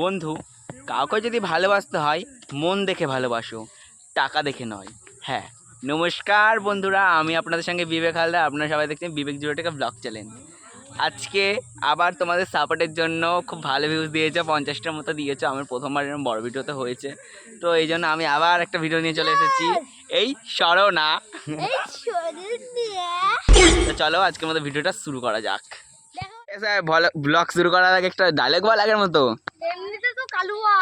বন্ধু কাউকে যদি ভালোবাসতে হয় মন দেখে ভালোবাসো টাকা দেখে নয়। হ্যাঁ নমস্কার বন্ধুরা আমি আপনাদের সঙ্গে বিবেক হালদা আপনারা সবাই দেখছেন Bibek zero Taka blog channel. আজকে আবার তোমাদের সাপোর্টের জন্য খুব ভালো ভিউজ দিয়েছে পঞ্চাশটার মতো দিয়েছে আমার প্রথমবার এরকম বড় ভিডিওতে হয়েছে। তো এই জন্য আমি আবার একটা ভিডিও নিয়ে চলে এসেছি। এই সরো না এই শরীর দিয়ে তো চলো আজকের মতো ভিডিওটা শুরু করা যাক। ব্লগ শুরু করার আগে একটা ডায়লগ বল আগের মতো। এমনিতে তো কালুয়া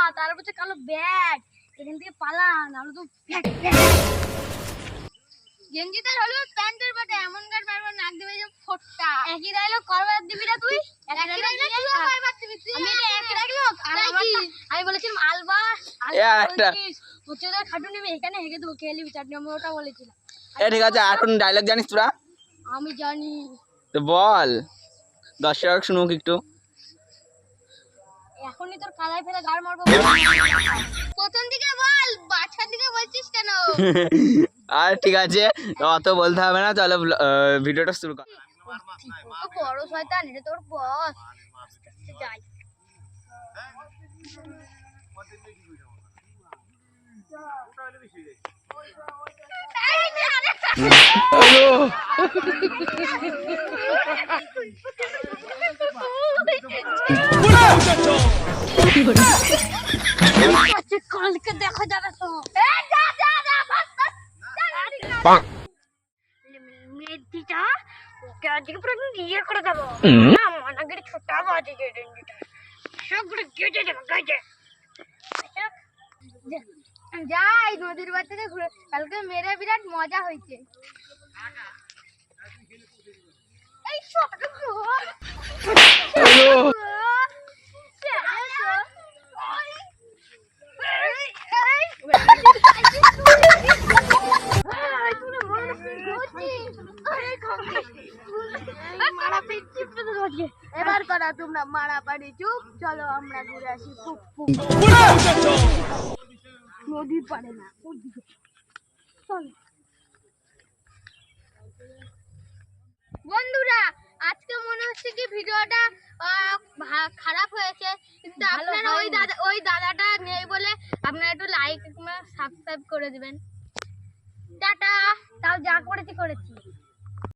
কালো ব্যাগ এখান থেকে পালা নাহলে তো গেঞ্জিতে হলুদ প্যান্টের বাটে এমন গান মারবো নাক দিবে যে ফোটটা। একই ডায়লগ করবার দিবি না তুই? একই ডায়লগ তুই করবার দিবি তুই? আমি এটা একই ডায়লগ আর আমারটা আমি বলেছিলাম আলবা একটা- উচ্চতার খাটুনি আমি এখানে হেগে দেবো খেয়ে নিবি চাটনি আমি ওটা বলেছিলাম। এ ঠিক আছে এখন ডায়লগ জানিস তোরা? আমি জানি। তো বল। দর্শক শুনুক একটু। এখনই তোর কালাই ফেলে গাড় মারবো। প্রথম দিকে বল বাচ্চার দিকে বলছিস কেন? আর ঠিক আছে অত বলতে হবে না চলো ভিডিওটা শুরু কর। বড় শয়তান এটা তোর বস। যাই। আচ্ছা, যাই নদীর বাদ ঘুরে কালকে মেরে বিরাট মজা হয়েছে এই ছোট এবার করা তোমরা মারা পারি চুপ চলো আমরা ঘুরে আসি। নদীর পারে না ওদিকে চলো বন্ধুরা আজকে কি ভিডিওটা খারাপ হয়েছে। কিন্তু আপনারা ওই দাদা ওই দাদাটা নেই বলে আপনারা একটু লাইক সাবস্ক্রাইব করে দেবেন। টাটা। তাও যা করেছি করেছি।